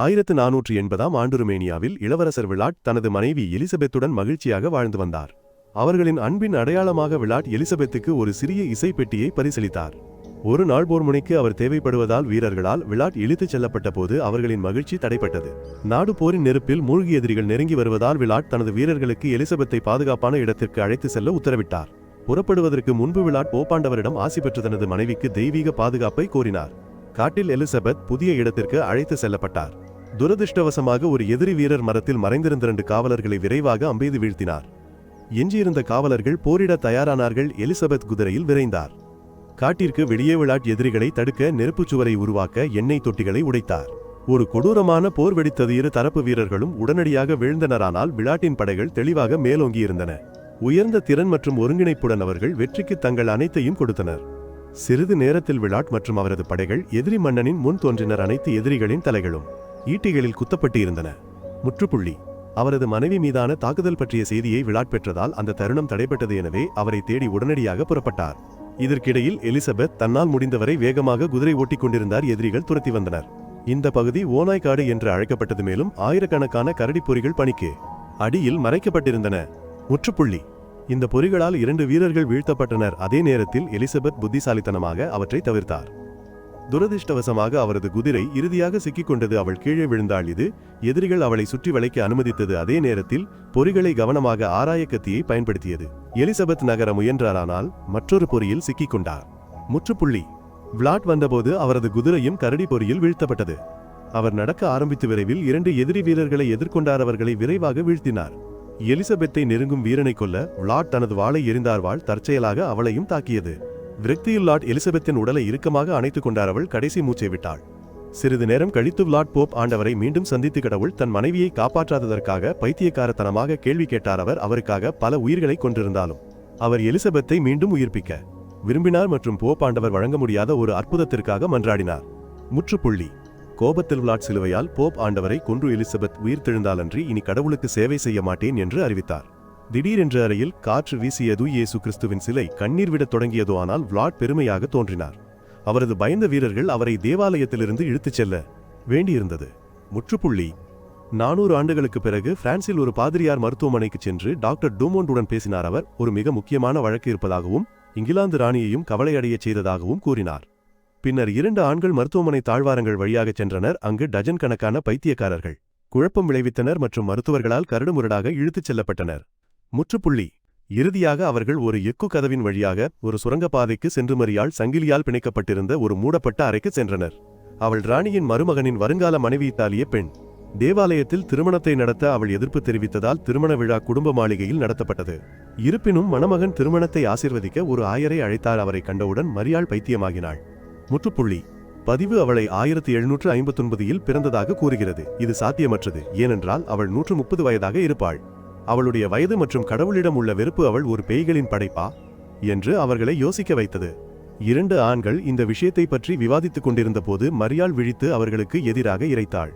ஆயிரத்து நானூற்று எண்பதாம் ஆண்டு ருமேனியாவில் இளவரசர் விளாட் தனது மனைவி எலிசபெத்துடன் மகிழ்ச்சியாக வாழ்ந்து வந்தார். அவர்களின் அன்பின் அடையாளமாக விளாட் எலிசபெத்துக்கு ஒரு சிறிய இசைப்பெட்டியை பரிசளித்தார். ஒரு நாள் போர் முனைக்கு அவர் தேவைப்படுவதால் வீரர்களால் விளாட் இழுத்துச் செல்லப்பட்ட போது அவர்களின் மகிழ்ச்சி தடைப்பட்டது. நாடு போரின் நெருப்பில் மூழ்கி எதிரிகள் நெருங்கி வருவதால் விளாட் தனது வீரர்களுக்கு எலிசபெத்தை பாதுகாப்பான இடத்திற்கு அழைத்து செல்ல உத்தரவிட்டார். புறப்படுவதற்கு முன்பு விளாட் போப்பாண்டவரிடம் ஆசி பெற்று தனது மனைவிக்கு தெய்வீக பாதுகாப்பை கோரினார். காட்டில் எலிசபெத் புதிய இடத்திற்கு அழைத்து செல்லப்பட்டார். துரதிர்ஷ்டவசமாக ஒரு எதிரி வீரர் மரத்தில் மறைந்திருந்த இரண்டு காவலர்களை விரைவாக அம்பெய்து வீழ்த்தினார். எஞ்சியிருந்த காவலர்கள் போரிட தயாரானார்கள் எலிசபெத் குதிரையில் விரைந்தார். காட்டிற்கு வெளியே விளாட் எதிரிகளை தடுக்க நெருப்புச் சுவரை உருவாக்க எண்ணெய் தொட்டிகளை உடைத்தார். ஒரு கொடூரமான போர் வெடித்தது இரு தரப்பு வீரர்களும் உடனடியாக வீழ்ந்தனரானால் விளாட்டின் படைகள் தெளிவாக மேலோங்கியிருந்தன. உயர்ந்த திறன் மற்றும் ஒருங்கிணைப்புடன் அவர்கள் வெற்றிக்கு தங்கள் அனைத்தையும் கொடுத்தனர். சிறிது நேரத்தில் விளாட் மற்றும் அவரது படைகள் எதிரி மன்னனின் முன் தோன்றினர் அனைத்து எதிரிகளின் தலைகளும். ஈட்டிகளில் குத்தப்பட்டு இருந்தன முற்றுப்புள்ளி. அவரது மனைவி மீதான தாக்குதல் பற்றிய செய்தியை விளாட் பெற்றதால் அந்த தருணம் தடைப்பட்டது எனவே அவரை தேடி உடனடியாக புறப்பட்டார். இதற்கிடையில் எலிசபெத் தன்னால் முடிந்தவரை வேகமாக குதிரை ஓட்டிக் கொண்டிருந்தார் எதிரிகள் துரத்தி வந்தனர். இந்த பகுதி ஓநாய்க்காடு என்று அழைக்கப்பட்டது மேலும் ஆயிரக்கணக்கான கரடிப்பொறிகள் பணிக்கு. அடியில் மறைக்கப்பட்டிருந்தன. முற்றுப்புள்ளி. இந்த பொறிகளால் இரண்டு வீரர்கள் வீழ்த்தப்பட்டனர். அதே நேரத்தில் எலிசபெத் புத்திசாலித்தனமாக அவற்றை தவிர்த்தார். துரதிர்ஷ்டவசமாக அவரது குதிரை இறுதியாக சிக்கிக்கொண்டது அவள் கீழே விழுந்தாள். இது எதிரிகள் அவளை சுற்றி வளைக்க அனுமதித்தது. அதே நேரத்தில் பொறிகளை கவனமாக ஆராய கத்தியை பயன்படுத்தியது. எலிசபெத் நகர முயன்றாரானால் மற்றொரு பொறியில் சிக்கிக்கொண்டார் முற்றுப்புள்ளி. விளாட் வந்தபோது அவரது குதிரையும் கரடி பொறியில் வீழ்த்தப்பட்டது. அவர் நடக்க ஆரம்பித்து விரைவில் இரண்டு எதிரி வீரர்களை எதிர்கொண்டார். அவர்களை விரைவாக வீழ்த்தினார். எலிசபெத்தை நெருங்கும் வீரனை கொல்ல விளாட் தனது வாளை எறிந்தார் வாள் தற்செயலாக அவளையும் தாக்கியது. விரக்தியில் லாட் எலிசபெத்தின் உடலை இறுக்கமாக அணைத்துக் கொண்டார் அவள் கடைசி மூச்சை விட்டாள். சிறிது நேரம் கழித்து விளாட் போப் ஆண்டவரை மீண்டும் சந்தித்து கடவுள் தன் மனைவியை காப்பாற்றாததற்காக பைத்தியக்காரத்தனமாக கேள்வி கேட்டார் அவர் அவருக்காக பல உயிர்களை கொண்டிருந்தாலும் அவர் எலிசபெத்தை மீண்டும் உயிர்ப்பிக்க விரும்பினார் மற்றும் போப் ஆண்டவர் வழங்க முடியாத ஒரு அற்புதத்திற்காக மன்றாடினார். முற்றுப்புள்ளி. கோபத்தில் விளாட் சிலுவையால் போப் ஆண்டவரை கொன்று எலிசபெத் உயிர்த்தெழுந்தாலன்றி இனி கடவுளுக்கு சேவை செய்ய மாட்டேன் என்று அறிவித்தார். திடீரென்று அறையில் காற்று வீசியது இயேசு கிறிஸ்துவின் சிலை கண்ணீர் விடத் தொடங்கியதோ ஆனால் விளாட் பெருமையாக தோன்றினார். அவரது பயந்த வீரர்கள் அவரை தேவாலயத்திலிருந்து இழுத்துச் செல்ல வேண்டியிருந்தது. முற்றுப்புள்ளி. நானூறு ஆண்டுகளுக்கு பிறகு பிரான்சில் ஒரு பாதிரியார் மருத்துவமனைக்கு சென்று டாக்டர் டூமோண்டுடன் பேசினார் அவர். ஒரு மிக முக்கியமான வழக்கு இருப்பதாகவும் இங்கிலாந்து ராணியையும் கவலையடையச் செய்ததாகவும் கூறினார். பின்னர் இரண்டு ஆண்கள் மருத்துவமனை தாழ்வாரங்கள் வழியாகச் சென்றனர். அங்கு டஜன் கணக்கான பைத்தியக்காரர்கள் குழப்பம் விளைவித்தனர் மற்றும் மருத்துவர்களால் கரடுமுரடாக இழுத்துச் செல்லப்பட்டனர். முற்றுப்புள்ளி. இறுதியாக அவர்கள் ஒரு எக்கு கதவின் வழியாக ஒரு சுரங்கப்பாதைக்கு சென்று மறியால் சங்கிலியால் பிணைக்கப்பட்டிருந்த ஒரு மூடப்பட்ட அறைக்கு சென்றனர். அவள் ராணியின் மருமகனின் வருங்கால மனைவி இத்தாலிய பெண். தேவாலயத்தில் திருமணத்தை நடத்த அவள் எதிர்ப்பு தெரிவித்ததால் திருமண விழா குடும்ப மாளிகையில் நடத்தப்பட்டது. இருப்பினும் மணமகன் திருமணத்தை ஆசிர்வதிக்க ஒரு ஆயரை அழைத்தார். அவரை கண்டவுடன் மரியாள் பைத்தியமாகினாள். முற்றுப்புள்ளி. பதிவு அவளை ஆயிரத்தி எழுநூற்று ஐம்பத்தொன்பதில் பிறந்ததாக கூறுகிறது. இது சாத்தியமற்றது. ஏனென்றால் அவள் நூற்று முப்பது வயதாக இருப்பாள். அவளுடைய வயது மற்றும் கடவுளிடம் உள்ள வெறுப்பு அவள் ஒரு பேய்களின் படைப்பா? என்று அவர்களை யோசிக்க வைத்தது. இரண்டு ஆண்கள் இந்த விஷயத்தை பற்றி விவாதித்துக் கொண்டிருந்த போது மரியாள் விழித்து அவர்களுக்கு எதிராக இறைத்தாள்.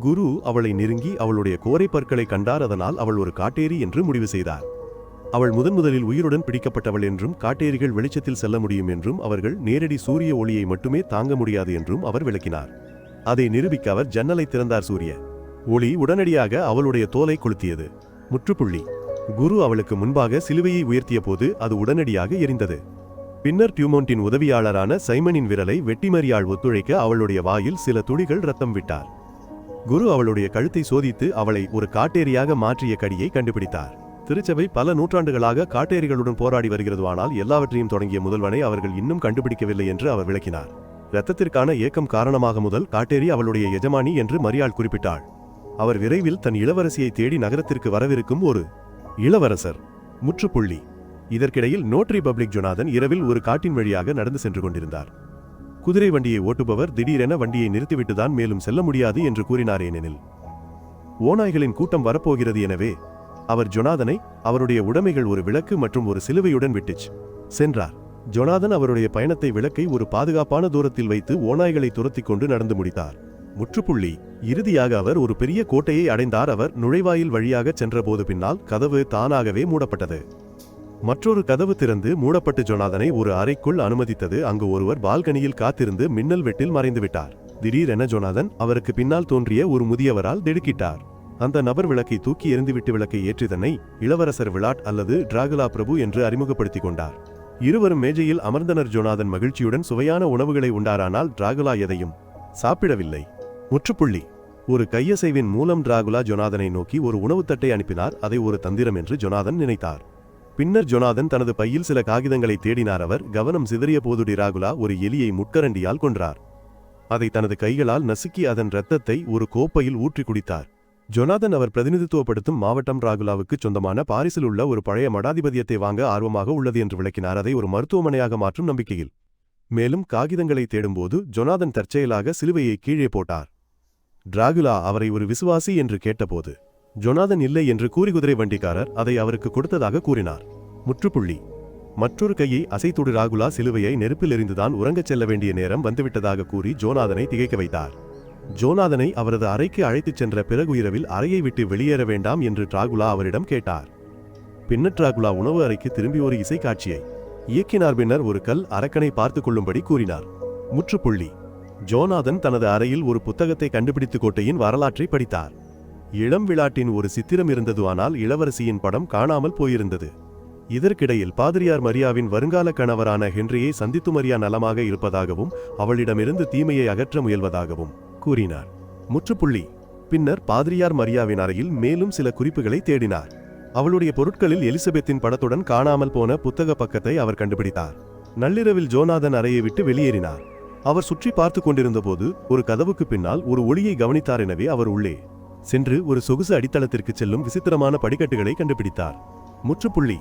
குரு அவளை நெருங்கி அவளுடைய கோரை பற்களை கண்டார். அதனால் அவள் ஒரு காட்டேரி என்று முடிவு செய்தார். அவள் முதன் முதலில் உயிருடன் பிடிக்கப்பட்டவள் என்றும் காட்டேரிகள் வெளிச்சத்தில் செல்ல முடியும் என்றும் அவர்கள் நேரடி சூரிய ஒளியை மட்டுமே தாங்க முடியாது என்றும் அவர் விளக்கினார். அதை நிரூபிக்க அவர் ஜன்னலை திறந்தார் சூரிய. ஒளி உடனடியாக அவளுடைய தோலை கொளுத்தியது. முற்றுப்புள்ளி. குரு அவளுக்கு முன்பாக சிலுவையை உயர்த்திய போது அது உடனடியாக எரிந்தது. பின்னர் டியூமோண்டின் உதவியாளரான சைமனின் விரலை வெட்டிமறியாள் ஒத்துழைக்க அவளுடைய வாயில் சில துளிகள் ரத்தம் விட்டார். குரு அவளுடைய கழுத்தை சோதித்து அவளை ஒரு காட்டேரியாக மாற்றிய கடியை கண்டுபிடித்தார். திருச்சபை பல நூற்றாண்டுகளாக காட்டேரிகளுடன் போராடி வருகிறது ஆனால் எல்லாவற்றையும் தொடங்கிய முதல்வனை அவர்கள் இன்னும் கண்டுபிடிக்கவில்லை என்று அவர் விளக்கினார். இரத்தத்திற்கான ஏக்கம் காரணமாக முதல் காட்டேரி அவளுடைய எஜமானி என்று மரியாள் குறிப்பிட்டாள். அவர் விரைவில் தன் இளவரசியை தேடி நகரத்திற்கு வரவிருக்கும் ஒரு இளவரசர் முற்றுப்புள்ளி. இதற்கிடையில் நோட்ரி பப்ளிக் ஜொனாதன் இரவில் ஒரு காட்டின் வழியாக நடந்து சென்று கொண்டிருந்தார். குதிரை வண்டியை ஓட்டுபவர் திடீரென வண்டியை நிறுத்திவிட்டுதான் மேலும் செல்ல முடியாது என்று கூறினார் ஏனெனில் ஓநாய்களின் கூட்டம் வரப்போகிறது எனவே அவர் ஜொனாதனை அவருடைய உடைமைகள் ஒரு விளக்கு மற்றும் ஒரு சிலுவையுடன் விட்டுச் சென்றார். ஜொனாதன் அவருடைய பயணத்தை விளக்கை ஒரு பாதுகாப்பான தூரத்தில் வைத்து ஓநாய்களை துரத்தி கொண்டு நடந்து முடித்தார். முற்றுப்புள்ளி. இறுதியாக அவர் ஒரு பெரிய கோட்டையை அடைந்தார். அவர் நுழைவாயில் வழியாக சென்றபோது பின்னால் கதவு தானாகவே மூடப்பட்டது. மற்றொரு கதவு திறந்து மூடப்பட்டு ஜொனாதனை ஒரு அறைக்குள் அனுமதித்தது. அங்கு ஒருவர் பால்கனியில் காத்திருந்து மின்னல் வெட்டில் மறைந்து விட்டார். திடீரென ஜொனாதன் அவருக்கு பின்னால் தோன்றிய ஒரு முதியவரால் திடுக்கிட்டார். அந்த நபர் விளக்கை தூக்கி எறிந்துவிட்டு விளக்கை ஏற்றியதனை இளவரசர் விளாட் அல்லது டிராகுலா பிரபு என்று அறிமுகப்படுத்திக் கொண்டார். இருவரும் மேஜையில் அமர்ந்தனர் ஜோனாதன் மகிழ்ச்சியுடன் சுவையான உணவுகளை உண்டாரானால் டிராகுலா எதையும் சாப்பிடவில்லை. முற்றுப்புள்ளி. ஒரு கையசைவின் மூலம் டிராகுலா ஜொனாதனை நோக்கி ஒரு உணவுத் தட்டை அனுப்பினார். அதை ஒரு தந்திரம் என்று ஜொனாதன் நினைத்தார். பின்னர் ஜொனாதன் தனது பையில் சில காகிதங்களை தேடினார். அவர் கவனம் சிதறிய போது டிராகுலா ஒரு எலியை முட்கரண்டியால் கொன்றார். அதை தனது கைகளால் நசுக்கி அதன் இரத்தத்தை ஒரு கோப்பையில் ஊற்றி குடித்தார். ஜொனாதன் அவர் பிரதிநிதித்துவப்படுத்தும் மாவட்டம் ராகுலாவுக்கு சொந்தமான பாரிஸில் உள்ள ஒரு பழைய மடாதிபதியத்தை வாங்க ஆர்வமாக உள்ளது என்று விளக்கினார். அதை ஒரு மருத்துவமனையாக மாற்றும் நம்பிக்கையில். மேலும் காகிதங்களை தேடும்போது ஜொனாதன் தற்செயலாக சிலுவையை கீழே போட்டார். டிராகுலா அவரை ஒரு விசுவாசி என்று கேட்டபோது ஜொனாதன் இல்லை என்று கூறி குதிரை வண்டிக்காரர் அதை அவருக்கு கொடுத்ததாக கூறினார். முற்றுப்புள்ளி. மற்றொரு கையை அசைத்துடு ராகுலா சிலுவையை நெருப்பில் எறிந்துதான் உறங்கச் செல்ல வேண்டிய நேரம் வந்துவிட்டதாக கூறி ஜோனாதனை திகைக்க வைத்தார். ஜோனாதனை அவரது அறைக்கு அழைத்துச் சென்ற பிறகு இரவில் அறையை விட்டு வெளியேற வேண்டாம் என்று டிராகுலா அவரிடம் கேட்டார். பின்னர் டிராகுலா உணவு அறைக்கு திரும்பி ஒரு இசை காட்சியை இயக்கினார் பின்னர் ஒரு கல் அரக்கனை பார்த்துக் கொள்ளும்படி கூறினார். முற்றுப்புள்ளி. ஜோனாதன் தனது அறையில் ஒரு புத்தகத்தை கண்டுபிடித்து கோட்டையின் வரலாற்றை படித்தார். இளம் விளாட்டின் ஒரு சித்திரம் இருந்தது ஆனால் இளவரசியின் படம் காணாமல் போயிருந்தது. இதற்கிடையில் பாதிரியார் மரியாவின் வருங்கால கணவரான ஹென்ரியை சந்தித்து மரியா நலமாக இருப்பதாகவும் அவளிடமிருந்து தீமையை அகற்ற முயல்வதாகவும். கூறினார். முற்றுப்புள்ளி. பின்னர் பாதிரியார் மரியாவின் அறையில் மேலும் சில குறிப்புகளை தேடினார். அவளுடைய பொருட்களில் எலிசபெத்தின் படத்துடன் காணாமல் போன புத்தக பக்கத்தை அவர் கண்டுபிடித்தார். நள்ளிரவில் ஜோனாதன் அறையை விட்டு வெளியேறினார். அவர் சுற்றி பார்த்து கொண்டிருந்தபோது ஒரு கதவுக்கு பின்னால் ஒரு ஒளியை கவனித்தார் எனவே அவர் உள்ளே சென்று ஒரு சொகுசு அடித்தளத்திற்கு செல்லும் விசித்திரமான படிக்கட்டுகளை கண்டுபிடித்தார். முற்றுப்புள்ளி.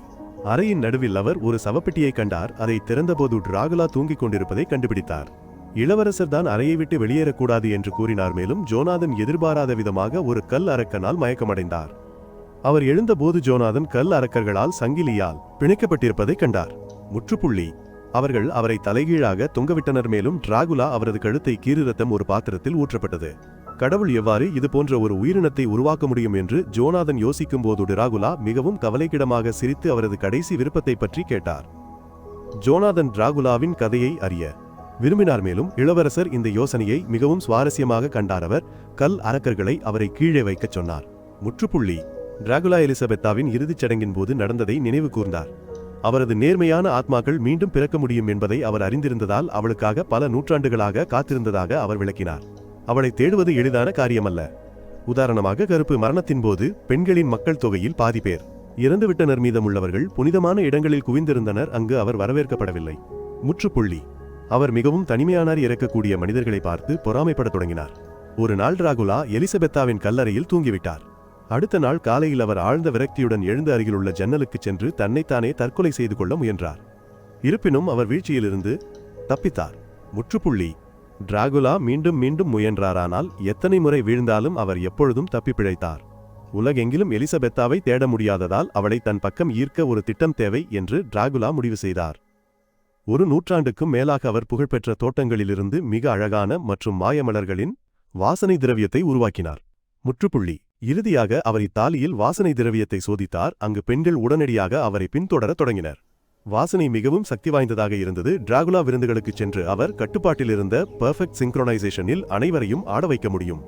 அறையின் நடுவில் அவர் ஒரு சவப்பெட்டியை கண்டார். அதை திறந்தபோது டிராகுலா தூங்கிக் கொண்டிருப்பதை கண்டுபிடித்தார். இளவரசர் தான் அறையை விட்டு வெளியேறக்கூடாது என்று கூறினார். மேலும் ஜோனாதன் எதிர்பாராத விதமாக ஒரு கல் அரக்கனால் மயக்கமடைந்தார். அவர் எழுந்தபோது ஜோனாதன் கல் அரக்கர்களால் சங்கிலியால் பிணைக்கப்பட்டிருப்பதைக் கண்டார். முற்றுப்புள்ளி. அவர்கள் அவரை தலைகீழாக தொங்கவிட்டனர். மேலும் டிராகுலா அவரது கழுத்தை கீரிரத்தம் ஒரு பாத்திரத்தில் ஊற்றப்பட்டது. கடவுள் எவ்வாறு இது போன்ற ஒரு உயிரினத்தை உருவாக்க முடியும் என்று ஜோனாதன் யோசிக்கும் போது டிராகுலா மிகவும் கவலைக்கிடமாக சிரித்து அவரது கடைசி விருப்பத்தை பற்றி கேட்டார். ஜோனாதன் டிராகுலாவின் கதையை அறிய விரும்பினார் மேலும் இளவரசர் இந்த யோசனையை மிகவும் சுவாரஸ்யமாக கண்டார் அவர் கல் அரக்கர்களை அவரை கீழே வைக்கச் சொன்னார். முற்றுப்புள்ளி. டிராகுலா எலிசபெத்தாவின் இறுதிச் சடங்கின் போது நடந்ததை நினைவு கூர்ந்தார். அவரது நேர்மையான ஆத்மாக்கள் மீண்டும் பிறக்க முடியும் என்பதை அவர் அறிந்திருந்ததால் அவளுக்காக பல நூற்றாண்டுகளாக காத்திருந்ததாக அவர் விளக்கினார். அவளை தேடுவது எளிதான காரியமல்ல. உதாரணமாக கருப்பு மரணத்தின் போது பெண்களின் மக்கள் தொகையில் பாதி பேர் இறந்துவிட்டனர் மீதமுள்ளவர்கள் புனிதமான இடங்களில் குவிந்திருந்தனர் அங்கு அவர் வரவேற்கப்படவில்லை. முற்றுப்புள்ளி. அவர் மிகவும் தனிமையானார் இறக்கக்கூடிய மனிதர்களை பார்த்து பொறாமைப்படத் தொடங்கினார். ஒரு நாள் ராகுலா எலிசபெத்தாவின் கல்லறையில் தூங்கிவிட்டார். அடுத்த நாள் காலையில் அவர் ஆழ்ந்த விரக்தியுடன் எழுந்து அருகிலுள்ள ஜன்னலுக்குச் சென்று தன்னைத்தானே தற்கொலை செய்து கொள்ள முயன்றார். இருப்பினும் அவர் வீழ்ச்சியிலிருந்து தப்பித்தார். முற்றுப்புள்ளி. டிராகுலா மீண்டும் மீண்டும் முயன்றாரானால் எத்தனை முறை வீழ்ந்தாலும் அவர் எப்பொழுதும் தப்பி பிழைத்தார். உலகெங்கிலும் எலிசபெத்தாவை தேட முடியாததால் அவளை தன் பக்கம் ஈர்க்க ஒரு திட்டம் தேவை என்று டிராகுலா முடிவு செய்தார். ஒரு நூற்றாண்டுக்கும் மேலாக அவர் புகழ்பெற்ற தோட்டங்களிலிருந்து மிக அழகான மற்றும் மாயமலர்களின் வாசனை திரவியத்தை உருவாக்கினார். முற்றுப்புள்ளி. இறுதியாக அவர் இத்தாலியில் வாசனை திரவியத்தை சோதித்தார். அங்கு பெண்கள் உடனடியாக அவரை பின்தொடரத் தொடங்கினர். வாசனை மிகவும் சக்தி வாய்ந்ததாக இருந்தது. டிராகுலா விருந்துகளுக்கு சென்று அவர் கட்டுப்பாட்டில் இருந்த பெர்ஃபெக்ட் சிங்க்ரோனைசேஷனில் அனைவரையும் ஆட வைக்க முடியும்.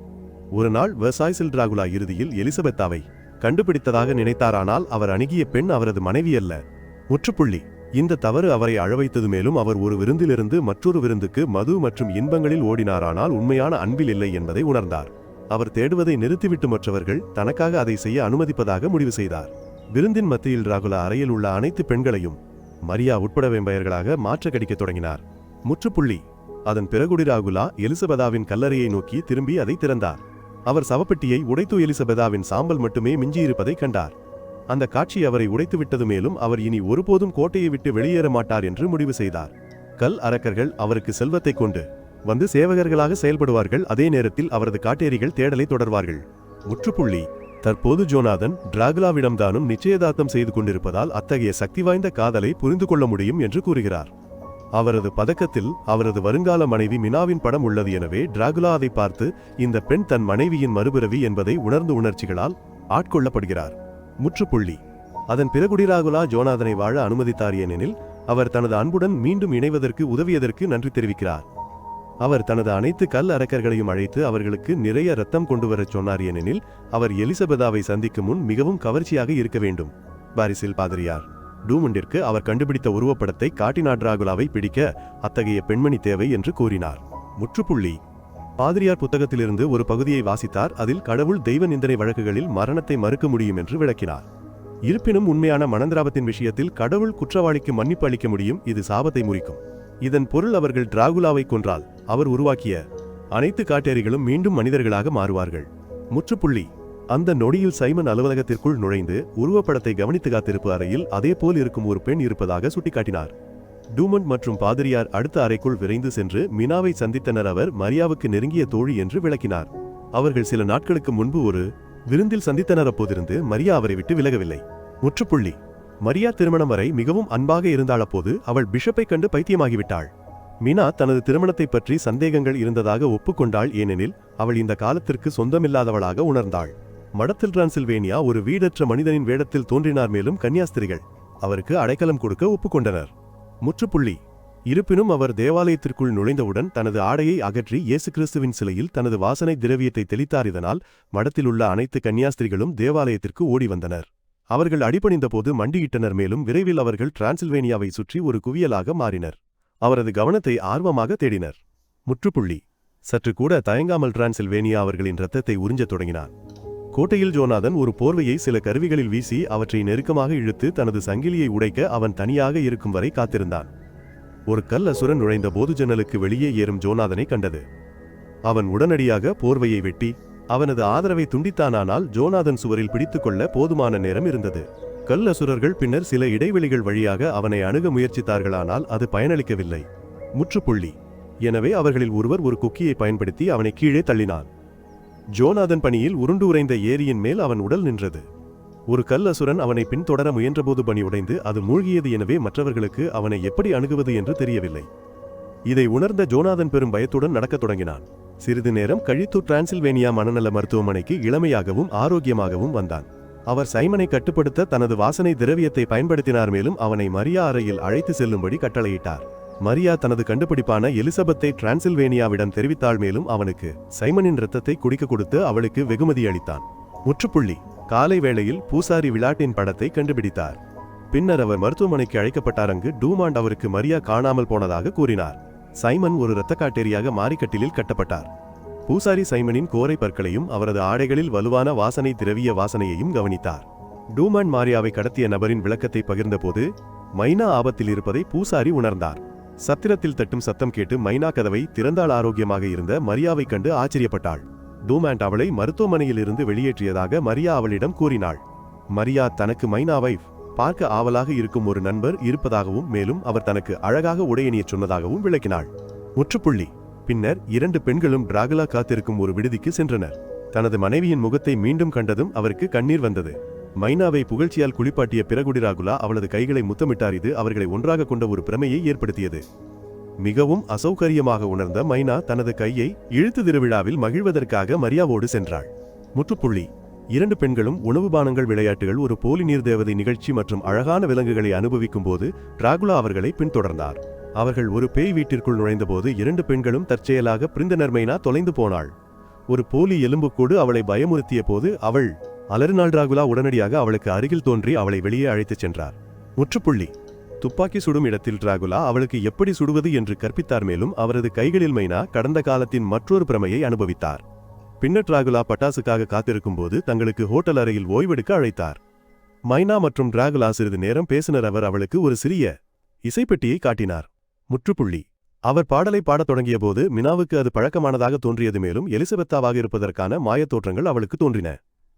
ஒரு நாள் வெர்சாய்சில் டிராகுலா இறுதியில் எலிசபெத்தாவை கண்டுபிடித்ததாக நினைத்தாரானால் அவர் அணுகிய பெண் அவரது மனைவி அல்ல. முற்றுப்புள்ளி. இந்த தவறு அவரை அழவைத்தது மேலும் அவர் ஒரு விருந்திலிருந்து மற்றொரு விருந்துக்கு மது மற்றும் இன்பங்களில் ஓடினாரானால் உண்மையான அன்பில் இல்லை என்பதை உணர்ந்தார். அவர் தேடுவதை நிறுத்திவிட்டு மற்றவர்கள் தனக்காக அதை செய்ய அனுமதிப்பதாக முடிவு செய்தார். விருந்தின் மத்தியில் ராகுலா அறையில் உள்ள அனைத்து பெண்களையும் மரியா உட்பட வெம்பயர்களாக மாற்ற கடிக்கத் தொடங்கினார். முற்றுப்புள்ளி. அதன் பிறகுடி ராகுலா எலிசபெதாவின் கல்லறையை நோக்கி திரும்பி அதை திறந்தார். அவர் சவப்பெட்டியை உடைத்து எலிசபெதாவின் சாம்பல் மட்டுமே மிஞ்சியிருப்பதைக் கண்டார். அந்த காட்சி அவரை உடைத்துவிட்டது மேலும் அவர் இனி ஒருபோதும் கோட்டையை விட்டு வெளியேற மாட்டார் என்று முடிவு செய்தார். கல் அரக்கர்கள் அவருக்கு செல்வத்தை கொண்டு வந்து சேவகர்களாக செயல்படுவார்கள். அதே நேரத்தில் அவரது காட்டேரிகள் தேடலை தொடர்வார்கள். முற்றுப்புள்ளி தற்போது ஜோனாதன் டிராகுலாவிடம்தானும் நிச்சயதார்த்தம் செய்து கொண்டிருப்பதால் அத்தகைய சக்தி வாய்ந்த காதலை புரிந்து கொள்ள முடியும் என்று கூறுகிறார். அவரது பதக்கத்தில் அவரது வருங்கால மனைவி மினாவின் படம் உள்ளது எனவே டிராகுலா அதை பார்த்து இந்த பெண் தன் மனைவியின் மறுபிறவி என்பதை உணர்ந்து உணர்ச்சிகளால் ஆட்கொள்ளப்படுகிறார். முற்றுப்புள்ளி. அதன் பிறகுடி ராகுலா ஜோனாதனை வாழ அனுமதித்தார் ஏனெனில் அவர் தனது அன்புடன் மீண்டும் இணைவதற்கு உதவியதற்கு நன்றி தெரிவிக்கிறார். அவர் தனது அனைத்து கல் அரக்கர்களையும் அழைத்து அவர்களுக்கு நிறைய ரத்தம் கொண்டு வரச் சொன்னார் ஏனெனில் அவர் எலிசபெதாவை சந்திக்கும் முன் மிகவும் கவர்ச்சியாக இருக்க வேண்டும். பாரிசில் பாதிரியார் டூமண்டிற்கு அவர் கண்டுபிடித்த உருவப்படத்தை காட்டினாட் ராகுலாவை பிடிக்க அத்தகைய பெண்மணி தேவை என்று கூறினார். முற்றுப்புள்ளி பாதிரியார் புத்தகத்திலிருந்து ஒரு பகுதியை வாசித்தார். அதில் கடவுள் தெய்வ நிந்தனை வழக்குகளில் மரணத்தை மறுக்க முடியும் என்று விளக்கினார். இருப்பினும் உண்மையான மனந்திராபத்தின் விஷயத்தில் கடவுள் குற்றவாளிக்கு மன்னிப்பு அளிக்க முடியும் இது சாபத்தை முறிக்கும். இதன் பொருள் அவர்கள் டிராகுலாவை கொன்றால் அவர் உருவாக்கிய அனைத்து காட்டேரிகளும் மீண்டும் மனிதர்களாக மாறுவார்கள். முற்றுப்புள்ளி. அந்த நொடியில் சைமன் அலுவலகத்திற்குள் நுழைந்து உருவப்படத்தை கவனித்து காத்திருப்பு அறையில் அதேபோல் இருக்கும் ஒரு பெண் இருப்பதாக சுட்டிக்காட்டினார். டூமண்ட் மற்றும் பாதிரியார் அடுத்த அறைக்குள் விரைந்து சென்று மினாவை சந்தித்தனர் அவர் மரியாவுக்கு நெருங்கிய தோழி என்று விளக்கினார். அவர்கள் சில நாட்களுக்கு முன்பு ஒரு விருந்தில் சந்தித்தனர் அப்போதிருந்து மரியா அவரை விட்டு விலகவில்லை. முற்றுப்புள்ளி. மரியா திருமணம் வரை மிகவும் அன்பாக இருந்தாள் அப்போது அவள் பிஷப்பை கண்டு பைத்தியமாகிவிட்டாள். மினா தனது திருமணத்தை பற்றி சந்தேகங்கள் இருந்ததாக ஒப்புக்கொண்டாள் ஏனெனில் அவள் இந்த காலத்திற்கு சொந்தமில்லாதவளாக உணர்ந்தாள். மடத்தில் டிரான்சில்வேனியா ஒரு வீடற்ற மனிதனின் வேடத்தில் தோன்றினார் மேலும் கன்னியாஸ்திரிகள். அவருக்கு அடைக்கலம் கொடுக்க ஒப்புக்கொண்டனர். முற்றுப்புள்ளி. இருப்பினும் அவர் தேவாலயத்திற்குள் நுழைந்தவுடன் தனது ஆடையை அகற்றி இயேசு கிறிஸ்துவின் சிலையில் தனது வாசனை திரவியத்தை தெளித்தார் இதனால் மடத்தில் உள்ள அனைத்து கன்னியாஸ்திரிகளும் தேவாலயத்திற்கு ஓடி வந்தனர். அவர்கள் அடிபணிந்தபோது மண்டியிட்டனர் மேலும் விரைவில் அவர்கள் டிரான்சில்வேனியாவை சுற்றி ஒரு குவியலாக மாறினர். அவரது கவனத்தை ஆர்வமாக தேடினர். முற்றுப்புள்ளி. சற்று கூட தயங்காமல் டிரான்சில்வேனியா அவர்களின் இரத்தத்தை உறிஞ்சத் தொடங்கினார் கோட்டையில் ஜோனாதன் ஒரு போர்வையை சில கருவிகளில் வீசி அவற்றை நெருக்கமாக இழுத்து தனது சங்கிலியை உடைக்க அவன் தனியாக இருக்கும் வரை காத்திருந்தான். ஒரு கல் அசுரன் நுழைந்த போது ஜன்னலுக்கு வெளியே ஏறும் ஜோனாதனை கண்டது. அவன் உடனடியாக போர்வையை வெட்டி அவனது ஆதரவை துண்டித்தானானால் ஜோனாதன் சுவரில் பிடித்துக்கொள்ள போதுமான நேரம் இருந்தது. கல் அசுரர்கள் பின்னர் சில இடைவெளிகள் வழியாக அவனை அணுக முயற்சித்தார்களானால் அது பயனளிக்கவில்லை. முற்றுப்புள்ளி. எனவே அவர்களில் ஒருவர் ஒரு குக்கியை பயன்படுத்தி அவனை கீழே தள்ளினான். ஜோனாதன் பணியில் உருண்டு உறைந்த ஏரியின் மேல் அவன் உடல் நின்றது. ஒரு கல் அசுரன் அவனை பின்தொடர முயன்றபோது பணி உடைந்து அது மூழ்கியது எனவே மற்றவர்களுக்கு அவனை எப்படி அணுகுவது என்று தெரியவில்லை. இதை உணர்ந்த ஜோனாதன் பெரும் பயத்துடன் நடக்கத் தொடங்கினான். சிறிது நேரம் கழித்து டிரான்சில்வேனியா மனநல மருத்துவமனைக்கு இளமையாகவும் ஆரோக்கியமாகவும் வந்தான். அவர் சைமனை கட்டுப்படுத்த தனது வாசனை திரவியத்தை பயன்படுத்தினார் மேலும் அவனை மரியா அறையில் அழைத்து செல்லும்படி கட்டளையிட்டார். மரியா தனது கண்டுபிடிப்பான எலிசபெத்தை டிரான்சில்வேனியாவிடம் தெரிவித்தாள் மேலும் அவனுக்கு சைமனின் இரத்தத்தை குடிக்க கொடுத்து அவளுக்கு வெகுமதி அளித்தான். முற்றுப்புள்ளி காலை வேளையில் பூசாரி விளாட்டின் படத்தை கண்டுபிடித்தார். பின்னர் அவர் மருத்துவமனைக்கு அழைக்கப்பட்டார். அங்கு டூமாண்ட் அவருக்கு மரியா காணாமல் போனதாக கூறினார். சைமன் ஒரு இரத்த காட்டேரியாக மாரிக்கட்டிலில் கட்டப்பட்டார். பூசாரி சைமனின் கோரை பற்களையும் அவரது ஆடைகளில் வலுவான வாசனை திரவிய வாசனையையும் கவனித்தார். டூமாண்ட் மாரியாவை கடத்திய நபரின் விளக்கத்தை பகிர்ந்தபோது மைனா ஆபத்தில் இருப்பதை பூசாரி உணர்ந்தார். சத்திரத்தில் தட்டும் சத்தம் கேட்டு மைனா கதவை திறந்தாள் ஆரோக்கியமாக இருந்த மரியாவை கண்டு ஆச்சரியப்பட்டாள். டூமாண்ட் அவளை மருத்துவமனையிலிருந்து வெளியேற்றியதாக மரியா அவளிடம் கூறினாள். மரியா தனக்கு மைனாவை பார்க்க ஆவலாக இருக்கும் ஒரு நண்பர் இருப்பதாகவும் மேலும் அவர் தனக்கு அழகாக உடையணியச் சொன்னதாகவும் விளக்கினாள். முற்றுப்புள்ளி. பின்னர் இரண்டு பெண்களும் டிராகுலா காத்திருக்கும் ஒரு விடுதிக்கு சென்றனர். தனது மனைவியின் முகத்தை மீண்டும் கண்டதும் அவருக்கு கண்ணீர் வந்தது. மைனாவை புகழ்ச்சியால் குளிப்பாட்டிய பிறகுடி ராகுலா அவளது கைகளை முத்தமிட்டார். இது அவர்களை ஒன்றாக கொண்ட ஒரு பிரமையை ஏற்படுத்தியது. மிகவும் அசௌகரியமாக உணர்ந்த மைனா தனது கையை இழுத்து திருவிழாவில் மகிழ்வதற்காக மரியாவோடு சென்றாள். முற்றுப்புள்ளி. இரண்டு பெண்களும் உணவு பானங்கள் விளையாட்டுகள் ஒரு போலி நீர் தேவதை நிகழ்ச்சி மற்றும் அழகான விலங்குகளை அனுபவிக்கும் போது டிராகுலா அவர்களை பின்தொடர்ந்தார். அவர்கள் ஒரு பேய் வீட்டிற்குள் நுழைந்தபோது இரண்டு பெண்களும் தற்செயலாக பிரிந்தனர். மைனா தொலைந்து போனாள். ஒரு போலி எலும்புக்கூடு அவளை பயமுறுத்திய போது அவள் அலறினாள் ராகுலா உடனடியாக அவளுக்கு அருகில் தோன்றி அவளை வெளியே அழைத்துச் சென்றார். முற்றுப்புள்ளி. துப்பாக்கி சுடும் இடத்தில் டிராகுலா அவளுக்கு எப்படி சுடுவது என்று கற்பித்தார் மேலும் அவரது கைகளில் மைனா கடந்த காலத்தின் மற்றொரு பிரமையை அனுபவித்தார். பின்னர் டிராகுலா பட்டாசுக்காக காத்திருக்கும் போது தங்களுக்கு ஹோட்டல் அறையில் ஓய்வெடுக்க அழைத்தார். மைனா மற்றும் டிராகுலா சிறிது நேரம் பேசினர். அவர் அவளுக்கு ஒரு சிறிய இசைப்பெட்டியை காட்டினார். முற்றுப்புள்ளி. அவர் பாடலை பாடத் தொடங்கியபோது மினாவுக்கு அது பழக்கமானதாக தோன்றியது மேலும் எலிசபெத்தாவாக இருப்பதற்கான மாயத் தோற்றங்கள் அவளுக்கு தோன்றின.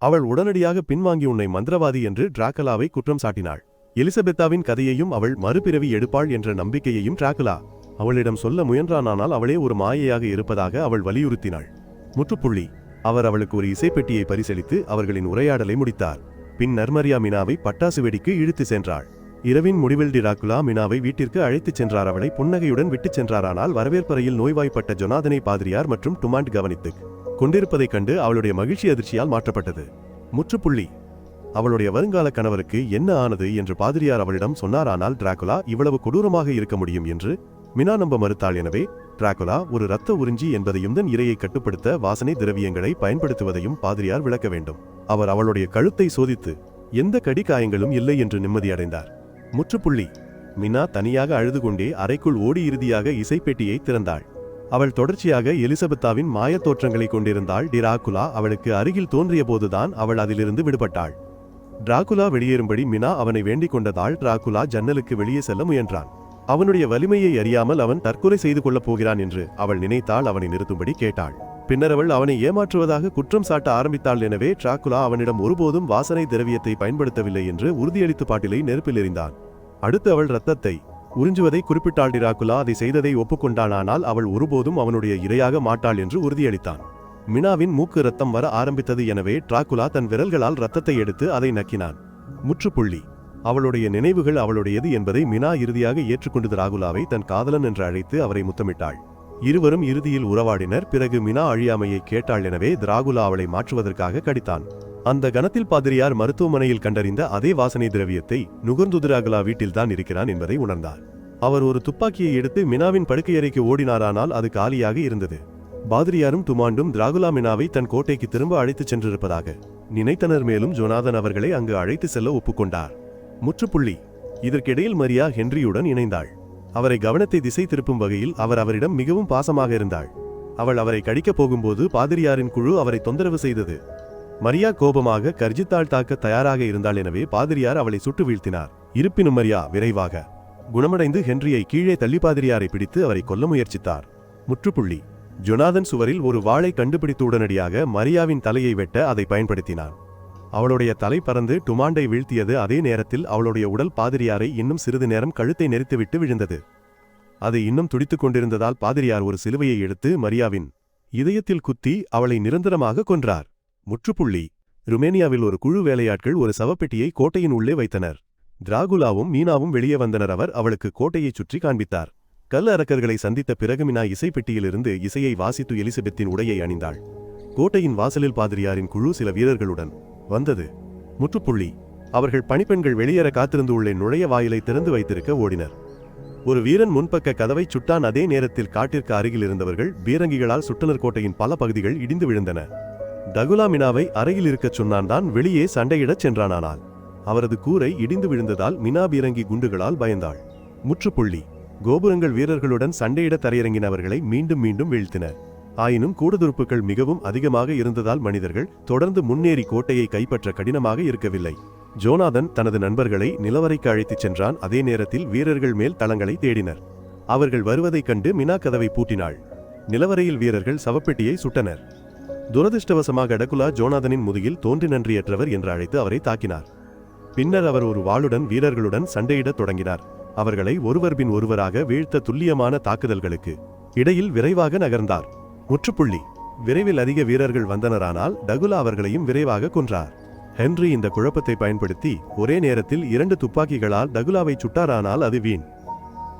அவள் உடனடியாக பின்வாங்கி உன்னை மந்திரவாதி என்று டிராக்கலாவை குற்றம் சாட்டினாள். எலிசபெத்தாவின் கதையையும் அவள் மறுபிறவி எடுப்பாள் என்ற நம்பிக்கையையும் டிராக்குலா அவளிடம் சொல்ல முயன்றானானால் அவளே ஒரு மாயையாக இருப்பதாக அவள் வலியுறுத்தினாள். முற்றுப்புள்ளி அவர் அவளுக்கு ஒரு இசைப்பெட்டியை பரிசளித்து அவர்களின் உரையாடலை முடித்தார். பின் நர்மரியா மினாவை பட்டாசு வெடிக்கு இழுத்து சென்றாள். இரவின் முடிவில் டிராக்குலா மினாவை வீட்டிற்கு அழைத்துச் சென்றார். அவளை புன்னகையுடன் விட்டுச் சென்றாரானால் வரவேற்பறையில் நோய்வாய்ப்பட்ட ஜொனாதனை பாதிரியார் மற்றும் டுமாண்ட் கவனித்து கொண்டிருப்பதைக் கண்டு அவளுடைய மகிழ்ச்சி அதிர்ச்சியால் மாற்றப்பட்டது. முற்றுப்புள்ளி. அவளுடைய வருங்கால கணவருக்கு என்ன ஆனது என்று பாதிரியார் அவளிடம் சொன்னாரானால் டிராகுலா இவ்வளவு கொடூரமாக இருக்க முடியும் என்று மினா நம்ப மறுத்தாள் எனவே டிராகுலா ஒரு இரத்த உறிஞ்சி என்பதையும் தன் இரையை கட்டுப்படுத்த வாசனை திரவியங்களை பயன்படுத்துவதையும் பாதிரியார் விளக்க வேண்டும். அவர் அவளுடைய கழுத்தை சோதித்து எந்த கடிகாயங்களும் இல்லை என்று நிம்மதியடைந்தார். முற்றுப்புள்ளி. மினா தனியாக அழுது கொண்டே அறைக்குள் ஓடி இறுதியாக இசைப்பெட்டியை திறந்தாள். அவள் தொடர்ச்சியாக எலிசபெத்தாவின் மாயத் தோற்றங்களை கொண்டிருந்தாள். டிராகுலா அவளுக்கு அருகில் தோன்றிய போதுதான் அவள் அதிலிருந்து விடுபட்டாள். டிராகுலா வெளியேறும்படி மினா அவனை வேண்டிக் கொண்டதால் டிராகுலா ஜன்னலுக்கு வெளியே செல்ல முயன்றான். அவனுடைய வலிமையை அறியாமல் அவன் தற்கொலை செய்து கொள்ளப் போகிறான் என்று அவள் நினைத்தால் அவனை நிறுத்தும்படி கேட்டாள். பின்னர் அவள் அவனை ஏமாற்றுவதாக குற்றம் சாட்ட ஆரம்பித்தாள் எனவே டிராகுலா அவனிடம் ஒருபோதும் வாசனை திரவியத்தை பயன்படுத்தவில்லை என்று உறுதியளித்து பாட்டிலை நெருப்பில் எறிந்தான். அடுத்து அவள் ரத்தத்தை உறிஞ்சுவதை குறிப்பிட்டாள் டிராகுலா அதை செய்ததை ஒப்புக்கொண்டானால் அவள் ஒருபோதும் அவனுடைய இரையாக மாட்டாள் என்று உறுதியளித்தான். மினாவின் மூக்கு ரத்தம் வர ஆரம்பித்தது எனவே டிராகுலா தன் விரல்களால் ரத்தத்தை எடுத்து அதை நக்கினான். முற்றுப்புள்ளி. அவளுடைய நினைவுகள் அவளுடையது என்பதை மினா இறுதியாக ஏற்றுக்கொண்டு ராகுலாவை தன் காதலன் என்று அழைத்து அவரை முத்தமிட்டாள். இருவரும் இறுதியில் உறவாடினர். பிறகு மினா அழியாமையை கேட்டாள் எனவே திராகுலா அவளை மாற்றுவதற்காக கடித்தான். அந்த கணத்தில் பாதிரியார் மருத்துவமனையில் கண்டறிந்த அதே வாசனை திரவியத்தை நுகர்ந்துதுராகலா வீட்டில்தான் இருக்கிறான் என்பதை உணர்ந்தார். அவர் ஒரு துப்பாக்கியை எடுத்து மினாவின் படுக்கையறைக்கு ஓடினாரானால் அது காலியாக இருந்தது. பாதிரியாரும் துமாண்டும் திராகுலா மினாவை தன் கோட்டைக்கு திரும்ப அழைத்துச் சென்றிருப்பதாக நினைத்தனர். மேலும் ஜொனாதன் அவர்களை அங்கு அழைத்து செல்ல ஒப்புக்கொண்டார். முற்றுப்புள்ளி. இதற்கிடையில் மரியா ஹென்ரியுடன் இணைந்தாள். அவரை கவனத்தை திசை திருப்பும் வகையில் அவர் அவரிடம் மிகவும் பாசமாக இருந்தாள். அவள் அவரை கடிக்கப் போகும்போது பாதிரியாரின் குழு அவரை தொந்தரவு செய்தது. மரியா கோபமாக கர்ஜித்தாள் தாக்க தயாராக இருந்தாள் எனவே பாதிரியார் அவளை சுட்டு வீழ்த்தினார். இருப்பினும் மரியா விரைவாக குணமடைந்து ஹென்ரியை கீழே தள்ளி பாதிரியாரை பிடித்து அவரை கொல்ல முயற்சித்தார். முற்றுப்புள்ளி. ஜொனாதன் சுவரில் ஒரு வாளை கண்டுபிடித்து உடனடியாக மரியாவின் தலையை வெட்ட அதை பயன்படுத்தினான். அவளுடைய தலை பறந்து டுமாண்டை வீழ்த்தியது அதே நேரத்தில் அவளுடைய உடல் பாதிரியாரை இன்னும் சிறிது நேரம் கழுத்தை நெரித்துவிட்டு விழுந்தது. அது இன்னும் துடித்துக் கொண்டிருந்ததால் பாதிரியார் ஒரு சிலுவையை எடுத்து மரியாவின் இதயத்தில் குத்தி அவளை நிரந்தரமாக கொன்றார். முற்றுப்புள்ளி. ருமேனியாவில் ஒரு குழு வேலையாட்கள் ஒரு சவப்பெட்டியை கோட்டையின் உள்ளே வைத்தனர். திராகுலாவும் மீனாவும் வெளியே வந்தனர். அவர் அவளுக்கு கோட்டையைச் சுற்றி காண்பித்தார். கல் அரக்கர்களை சந்தித்த பிறகு மினா இசைப்பெட்டியிலிருந்து இசையை வாசித்து எலிசபெத்தின் உடையை அணிந்தாள். கோட்டையின் வாசலில் பாதிரியாரின் குழு சில வீரர்களுடன் வந்தது. முற்றுப்புள்ளி. அவர்கள் பணிப்பெண்கள் வெளியேற காத்திருந்து உள்ளே நுழைய வாயிலை திறந்து வைத்திருக்க ஓடினர். ஒரு வீரன் முன்பக்க கதவை சுட்டான். அதே நேரத்தில் காட்டிற்கு அருகில் இருந்தவர்கள் பீரங்கிகளால் சுட்டனர். கோட்டையின் பல பகுதிகள் இடிந்து விழுந்தன. டகுலா மினாவை அறையில் இருக்கச் சொன்னான் தான் வெளியே சண்டையிடச் சென்றானானால். அவரது கூரை இடிந்து விழுந்ததால் மினா பீரங்கி குண்டுகளால் பயந்தாள். முற்றுப்புள்ளி. கோபுரங்கள் வீரர்களுடன் சண்டையிட தரையிறங்கினவர்களை மீண்டும் மீண்டும் வீழ்த்தினர். ஆயினும் கூடுதுருப்புகள் மிகவும் அதிகமாக இருந்ததால் மனிதர்கள் தொடர்ந்து முன்னேறி கோட்டையை கைப்பற்ற கடினமாக இருக்கவில்லை. ஜோனாதன் தனது நண்பர்களை நிலவரைக்கு அழைத்துச் சென்றான். அதே நேரத்தில் வீரர்கள் மேல் தளங்களை தேடினர். அவர்கள் வருவதைக் கண்டு மினா கதவை பூட்டினாள். நிலவரையில் வீரர்கள் சவப்பெட்டியை சுட்டனர். துரதிர்ஷ்டவசமாக டகுலா ஜோனாதனின் முதுகில் தோன்றி நன்றியற்றவர் என்று அழைத்து அவரை தாக்கினார். பின்னர் அவர் ஒரு வாளுடன் வீரர்களுடன் சண்டையிடத் தொடங்கினார். அவர்களை ஒருவர் பின் ஒருவராக வீழ்த்த துல்லியமான தாக்குதல்களுக்கு இடையில் விரைவாக நகர்ந்தார். முற்றுப்புள்ளி. விரைவில் அதிக வீரர்கள் வந்தனரானால் டகுலா அவர்களையும் விரைவாக கொன்றார். ஹென்றி இந்த குழப்பத்தை பயன்படுத்தி ஒரே நேரத்தில் இரண்டு துப்பாக்கிகளால் டகுலாவை சுட்டாரானால் அது வீண்.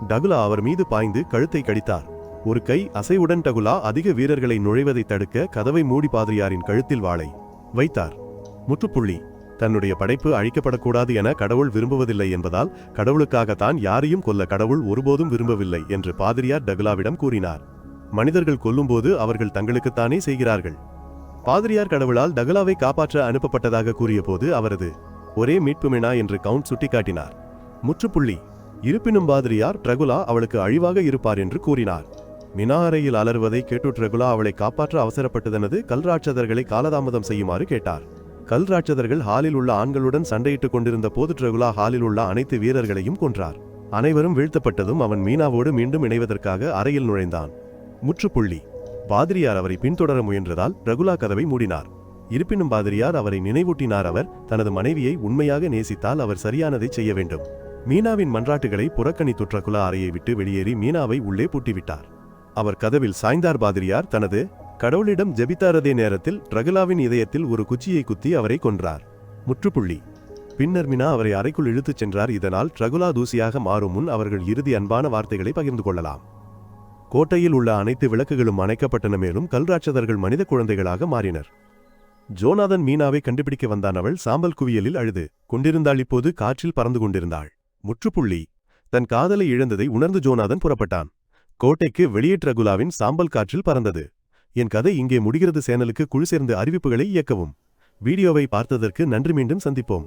டகுலா அவர் மீது பாய்ந்து கழுத்தை கடித்தார். ஒரு கை அசைவுடன் டகுலா அதிக வீரர்களை நுழைவதை தடுக்க கதவை மூடி பாதிரியாரின் கழுத்தில் வாளை வைத்தார். முற்றுப்புள்ளி. தன்னுடைய படைப்பு அழிக்கப்படக்கூடாது என கடவுள் விரும்புவதில்லை என்பதால் கடவுளுக்காகத்தான் யாரையும் கொல்ல கடவுள் ஒருபோதும் விரும்பவில்லை என்று பாதிரியார் டகுலாவிடம் கூறினார். மனிதர்கள் கொல்லும்போது அவர்கள் தங்களுக்குத்தானே செய்கிறார்கள். பாதிரியார் கடவுளால் டகுலாவை காப்பாற்ற அனுப்பப்பட்டதாக கூறியபோது அவரது ஒரே மீட்பு மினா என்று கவுண்ட் சுட்டிக்காட்டினார். முற்றுப்புள்ளி. இருப்பினும் பாதிரியார் ட்ரகுலா அவளுக்கு அழிவாக இருப்பார் என்று கூறினார். மினாரையில் அலறுவதை கேட்டு ட்ரகுலா அவளை காப்பாற்ற அவசரப்பட்டதனது கல்ராட்சதர்களை காலதாமதம் செய்யுமாறு கேட்டார். கல்ராட்சதர்கள் ஹாலில் உள்ள ஆண்களுடன் சண்டையிட்டுக் கொண்டிருந்த போது ட்ரகுலா ஹாலில் உள்ள அனைத்து வீரர்களையும் கொன்றார். அனைவரும் வீழ்த்தப்பட்டதும் அவன் மீனாவோடு மீண்டும் இணைவதற்காக அறையில் நுழைந்தான். முற்றுப்புள்ளி. பாதிரியார் அவரை பின்தொடர முயன்றதால் ரகுலா கதவை மூடினார். இருப்பினும் பாதிரியார் அவரை நினைவூட்டினார் அவர் தனது மனைவியை உண்மையாக நேசித்தால் அவர் சரியானதை செய்ய வேண்டும். மீனாவின் மன்றாட்டுகளை புறக்கணித்து ட்ரகுலா அறையை விட்டு வெளியேறி மீனாவை உள்ளே பூட்டிவிட்டார். அவர் கதவில் சாய்ந்தார் பாதிரியார் தனது கடவுளிடம் ஜெபித்தாரதே நேரத்தில் ட்ரகுலாவின் இதயத்தில் ஒரு குச்சியை குத்தி அவரை கொன்றார். முற்றுப்புள்ளி. பின்னர் மினா அவரை அறைக்குள் இழுத்துச் சென்றார். இதனால் ட்ரகுலா தூசியாக மாறும் முன் அவர்கள் இறுதி அன்பான வார்த்தைகளை பகிர்ந்து கொள்ளலாம். கோட்டையில் உள்ள அனைத்து விளக்குகளும் அணைக்கப்பட்டன. மேலும் கல்ராட்சதர்கள் மனித குழந்தைகளாக மாறினர். ஜோனாதன் மீனாவை கண்டுபிடிக்க வந்தான் அவள். சாம்பல் குவியலில் அழுது கொண்டிருந்தாள். இப்போது காற்றில் பறந்து கொண்டிருந்தாள். முற்றுப்புள்ளி. தன் காதலை இழந்ததை உணர்ந்து ஜோனாதன் புறப்பட்டான். கோட்டைக்கு வெளியேற்ற குலாவின் சாம்பல் காற்றில் பறந்தது. என் கதை இங்கே முடிகிறது. சேனலுக்கு குழு சேர்ந்து அறிவிப்புகளை இயக்கவும். வீடியோவை பார்த்ததற்கு நன்றி. மீண்டும் சந்திப்போம்.